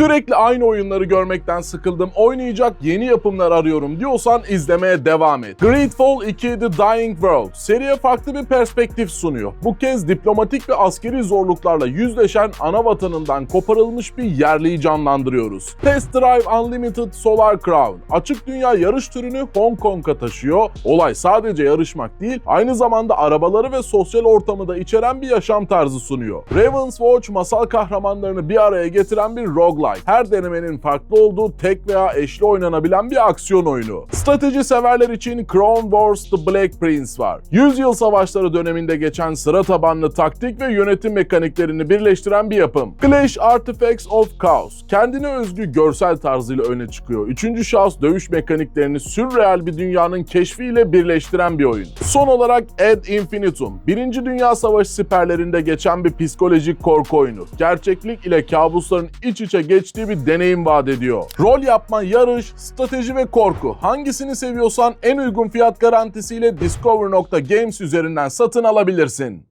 Sürekli aynı oyunları görmekten sıkıldım, oynayacak yeni yapımlar arıyorum diyorsan izlemeye devam et. Greedfall 2 The Dying World seriye farklı bir perspektif sunuyor. Bu kez diplomatik ve askeri zorluklarla yüzleşen ana vatanından koparılmış bir yerliyi canlandırıyoruz. Test Drive Unlimited Solar Crown açık dünya yarış türünü Hong Kong'a taşıyor. Olay sadece yarışmak değil, aynı zamanda arabaları ve sosyal ortamı da içeren bir yaşam tarzı sunuyor. Ravenswatch masal kahramanlarını bir araya getiren bir roguelike. Her denemenin farklı olduğu tek veya eşli oynanabilen bir aksiyon oyunu. Strateji severler için Crown Wars The Black Prince var. Yüzyıl savaşları döneminde geçen sıra tabanlı taktik ve yönetim mekaniklerini birleştiren bir yapım. Clash Artifacts of Chaos kendine özgü görsel tarzıyla öne çıkıyor. Üçüncü şahıs dövüş mekaniklerini sürreal bir dünyanın keşfiyle birleştiren bir oyun. Son olarak Ad Infinitum, Birinci Dünya Savaşı siperlerinde geçen bir psikolojik korku oyunu. Gerçeklik ile kabusların iç içe geçtiği bir deneyim vaat ediyor. Rol yapma, yarış, strateji ve korku hangisini seviyorsan en uygun fiyat garantisiyle Discover.games üzerinden satın alabilirsin.